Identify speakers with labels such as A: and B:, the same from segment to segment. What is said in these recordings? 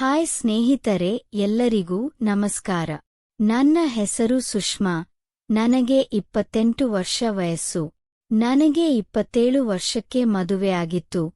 A: Hi ಸ್ನೇಹಿತರೆ, ಎಲ್ಲರಿಗೂ ನಮಸ್ಕಾರ. ನನ್ನ ಹೆಸರು ಸುಷ್ಮಾ. ನನಗೆ ಇಪ್ಪತ್ತೆಂಟು ವರ್ಷ ವಯಸ್ಸು. ನನಗೆ ಇಪ್ಪತ್ತೇಳು ವರ್ಷಕ್ಕೆ ಮದುವೆಯಾಗಿತ್ತು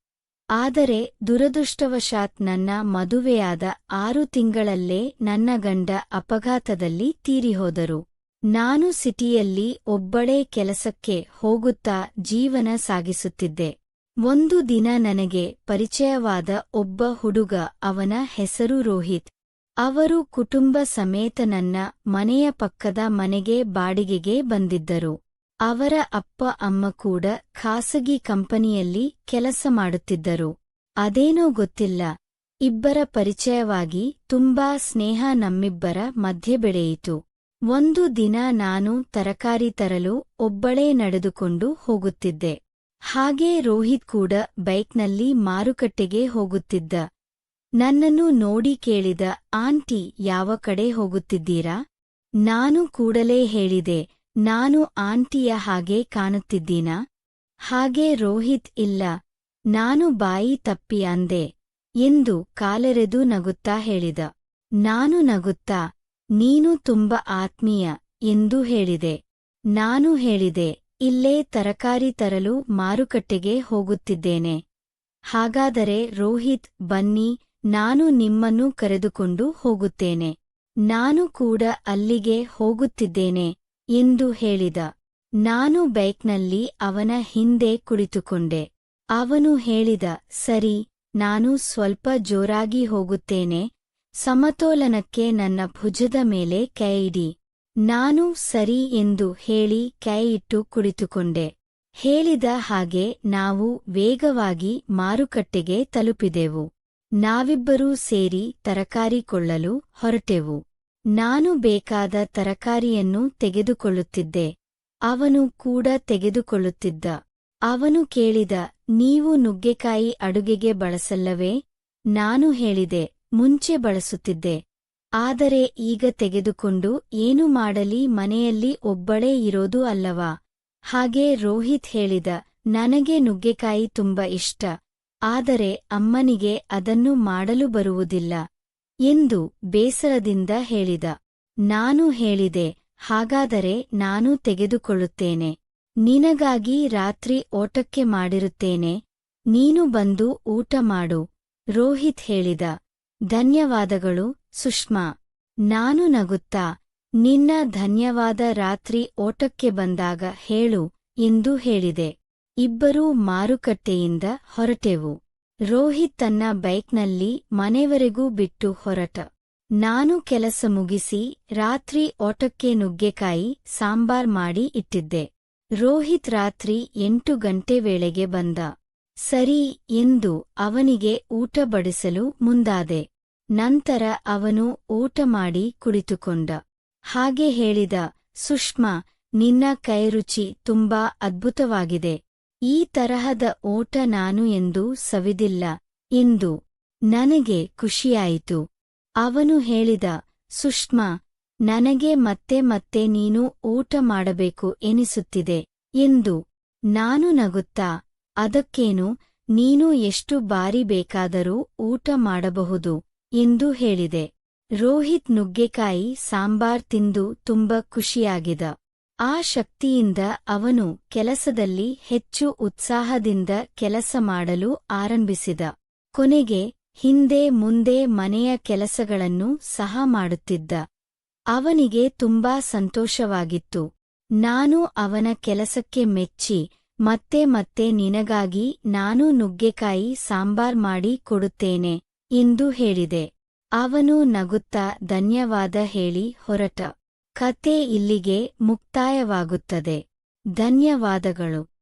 A: ಆದರೆ, ದುರದೃಷ್ಟವಶಾತ್ ನನ್ನ ಮದುವೆಯಾದ ಆರು ತಿಂಗಳಲ್ಲೇ ನನ್ನ ಗಂಡ ಅಪಘಾತದಲ್ಲಿ ತೀರಿಹೋದರು. ನಾನು ಸಿಟಿಯಲ್ಲಿ ಒಬ್ಬಳೇ ಕೆಲಸಕ್ಕೆ ಹೋಗುತ್ತಾ ಜೀವನ ಸಾಗಿಸುತ್ತಿದ್ದೆ. ಒಂದು ದಿನ ನನಗೆ ಪರಿಚಯವಾದ ಒಬ್ಬ ಹುಡುಗ ಅವನ ಹೆಸರು ರೋಹಿತ್. ಅವರು ಕುಟುಂಬ ಸಮೇತ ನನ್ನ ಮನೆಯ ಪಕ್ಕದ ಮನೆಗೆ ಬಾಡಿಗೆಗೆ ಬಂದಿದ್ದರು. ಅವರ ಅಪ್ಪ ಅಮ್ಮ ಕೂಡ ಖಾಸಗಿ ಕಂಪನಿಯಲ್ಲಿ ಕೆಲಸ ಮಾಡುತ್ತಿದ್ದರು. ಅದೇನೋ ಗೊತ್ತಿಲ್ಲ. ಇಬ್ಬರ ಪರಿಚಯವಾಗಿ ತುಂಬಾ ಸ್ನೇಹ ನಮ್ಮಿಬ್ಬರ ಮಧ್ಯೆ ಬೆಳೆಯಿತು. ಒಂದು ದಿನ ನಾನು ತರಕಾರಿ ತರಲು ಒಬ್ಬಳೇ ನಡೆದುಕೊಂಡು ಹೋಗುತ್ತಿದ್ದೆ. ಹಾಗೇ ರೋಹಿತ್ ಕೂಡ ಬೈಕ್ನಲ್ಲಿ ಮಾರುಕಟ್ಟೆಗೆ ಹೋಗುತ್ತಿದ್ದ. ನನ್ನನ್ನು ನೋಡಿ ಕೇಳಿದ, ಆಂಟಿ, ಯಾವ ಕಡೆ ಹೋಗುತ್ತಿದ್ದೀರಾ? ನಾನು ಕೂಡಲೇ ಹೇಳಿದೆ, ನಾನು ಆಂಟಿಯ ಹಾಗೆ ಕಾಣುತ್ತಿದ್ದೀನಾ? ಹಾಗೆ ರೋಹಿತ್, ಇಲ್ಲ. ನಾನು ಬಾಯಿ ತಪ್ಪಿ ಅಂದೆ, ಎಂದು ಕಾಲೆರೆದು ನಗುತ್ತಾ ಹೇಳಿದ. ನಾನು ನಗುತ್ತಾ? ನೀನು ತುಂಬ ಆತ್ಮೀಯ, ಎಂದು ಹೇಳಿದೆ. ನಾನು ಹೇಳಿದೆ ಇಲ್ಲೇ ತರಕಾರಿ ತರಲು ಮಾರುಕಟ್ಟೆಗೆ ಹೋಗುತ್ತಿದ್ದೇನೆ. ಹಾಗಾದರೆ ರೋಹಿತ್, ಬನ್ನಿ, ನಾನು ನಿಮ್ಮನ್ನು ಕರೆದುಕೊಂಡು ಹೋಗುತ್ತೇನೆ. ನಾನು ಕೂಡ ಅಲ್ಲಿಗೆ ಹೋಗುತ್ತಿದ್ದೇನೆ ಎಂದು ಹೇಳಿದ. ನಾನು ಬೈಕ್ನಲ್ಲಿ ಅವನ ಹಿಂದೆ ಕುಳಿತುಕೊಂಡೆ. ಅವನು ಹೇಳಿದ, ಸರಿ, ನಾನು ಸ್ವಲ್ಪ ಜೋರಾಗಿ ಹೋಗುತ್ತೇನೆ. ಸಮತೋಲನಕ್ಕೆ ನನ್ನ ಭುಜದ ಮೇಲೆ ಕೈಯಿಡಿ ನಾನು ಸರಿ ಎಂದು ಹೇಳಿ ಕೈಯಿಟ್ಟು ಕುಳಿತುಕೊಂಡೆ. ಹೇಳಿದ ಹಾಗೆ ನಾವು ವೇಗವಾಗಿ ಮಾರುಕಟ್ಟೆಗೆ ತಲುಪಿದೆವು. ನಾವಿಬ್ಬರೂ ಸೇರಿ ತರಕಾರಿ ಕೊಳ್ಳಲು ಹೊರಟೆವು. ನಾನು ಬೇಕಾದ ತರಕಾರಿಯನ್ನು ತೆಗೆದುಕೊಳ್ಳುತ್ತಿದ್ದೆ. ಅವನು ಕೂಡ ತೆಗೆದುಕೊಳ್ಳುತ್ತಿದ್ದ. ಅವನು ಕೇಳಿದ, ನೀವು ನುಗ್ಗೆಕಾಯಿ ಅಡುಗೆಗೆ ಬಳಸಲ್ಲವೇ? ನಾನು ಹೇಳಿದೆ, ಮುಂಚೆ ಬಳಸುತ್ತಿದ್ದೆ. ಆದರೆ ಈಗ ತೆಗೆದುಕೊಂಡು ಏನು ಮಾಡಲಿ ಮನೆಯಲ್ಲಿ ಒಬ್ಬಳೇ ಇರೋದು ಅಲ್ಲವಾ? ಹಾಗೆ ರೋಹಿತ್ ಹೇಳಿದ, ನನಗೆ ನುಗ್ಗೆಕಾಯಿ ತುಂಬ ಇಷ್ಟ, ಆದರೆ ಅಮ್ಮನಿಗೆ ಅದನ್ನು ಮಾಡಲು ಬರುವುದಿಲ್ಲ ಎಂದು ಬೇಸರದಿಂದ ಹೇಳಿದ. ನಾನು ಹೇಳಿದೆ, ಹಾಗಾದರೆ ನಾನು ತೆಗೆದುಕೊಳ್ಳುತ್ತೇನೆ. ನಿನಗಾಗಿ ರಾತ್ರಿ ಓಟಕ್ಕೆ ಮಾಡಿರುತ್ತೇನೆ, ನೀನು ಬಂದು ಊಟ ಮಾಡು, ರೋಹಿತ್ ಹೇಳಿದ. ಧನ್ಯವಾದಗಳು ಸುಷ್ಮಾ, ನಾನು ನಗುತ್ತಾ, ನಿನ್ನ ಧನ್ಯವಾದ ರಾತ್ರಿ ಓಟಕ್ಕೆ ಬಂದಾಗ ಹೇಳು ಎಂದು ಹೇಳಿದೆ. ಇಬ್ಬರೂ ಮಾರುಕಟ್ಟೆಯಿಂದ ಹೊರಟೆವು. ರೋಹಿತ್ ತನ್ನ ಬೈಕ್ನಲ್ಲಿ ಮನೆವರೆಗೂ ಬಿಟ್ಟು ಹೊರಟ. ನಾನು ಕೆಲಸ ಮುಗಿಸಿ ರಾತ್ರಿ ಓಟಕ್ಕೆ ನುಗ್ಗೆಕಾಯಿ, ಸಾಂಬಾರ್ ಮಾಡಿ ಇಟ್ಟಿದ್ದೆ. ರೋಹಿತ್ ರಾತ್ರಿ ಎಂಟು ಗಂಟೆ ವೇಳೆಗೆ ಬಂದ. ಸರಿ ಎಂದು ಅವನಿಗೆ ಊಟ ಬಡಿಸಲು ಮುಂದಾದೆ. ನಂತರ ಅವನು ಊಟ ಮಾಡಿ ಕುಳಿತುಕೊಂಡ. ಹಾಗೆ ಹೇಳಿದ, ಸುಷ್ಮಾ, ನಿನ್ನ ಕೈರುಚಿ ತುಂಬಾ ಅದ್ಭುತವಾಗಿದೆ. ಈ ತರಹದ ಓಟ ನಾನು ಎಂದು ಸವಿದಿಲ್ಲ. ಎಂದು ನನಗೆ ಖುಷಿಯಾಯಿತು. ಅವನು ಹೇಳಿದ, ಸುಷ್ಮಾ, ನನಗೆ ಮತ್ತೆ ಮತ್ತೆ ನೀನು ಊಟ ಮಾಡಬೇಕು ಎನಿಸುತ್ತಿದೆ. ಎಂದು ನಾನು ನಗುತ್ತಾ? ಅದಕ್ಕೇನು? ನೀನು ಎಷ್ಟು ಬಾರಿ ಬೇಕಾದರೂ ಊಟ ಮಾಡಬಹುದು. ಎಂದು ಹೇಳಿದೆ. ರೋಹಿತ್ ನುಗ್ಗೆಕಾಯಿ ಸಾಂಬಾರ್ ತಿಂದು ತುಂಬ ಖುಷಿಯಾಗಿದ. ಆ ಶಕ್ತಿಯಿಂದ ಅವನು ಕೆಲಸದಲ್ಲಿ ಹೆಚ್ಚು ಉತ್ಸಾಹದಿಂದ ಕೆಲಸ ಮಾಡಲು ಆರಂಭಿಸಿದ. ಕೊನೆಗೆ ಹಿಂದೆ ಮುಂದೆ ಮನೆಯ ಕೆಲಸಗಳನ್ನು ಸಹ ಮಾಡುತ್ತಿದ್ದ. ಅವನಿಗೆ ತುಂಬಾ ಸಂತೋಷವಾಗಿತ್ತು. ನಾನು ಅವನ ಕೆಲಸಕ್ಕೆ ಮೆಚ್ಚಿ, ಮತ್ತೆ ಮತ್ತೆ ನಿನಗಾಗಿ ನಾನು ನುಗ್ಗೆಕಾಯಿ ಸಾಂಬಾರ್ ಮಾಡಿ ಕೊಡುತ್ತೇನೆ. ಎಂದು ಹೇಳಿದೆ. ಅವನು ನಗುತ್ತಾ ಧನ್ಯವಾದ ಹೇಳಿ ಹೊರಟ. ಕತೆ ಇಲ್ಲಿಗೆ ಮುಕ್ತಾಯವಾಗುತ್ತದೆ. ಧನ್ಯವಾದಗಳು.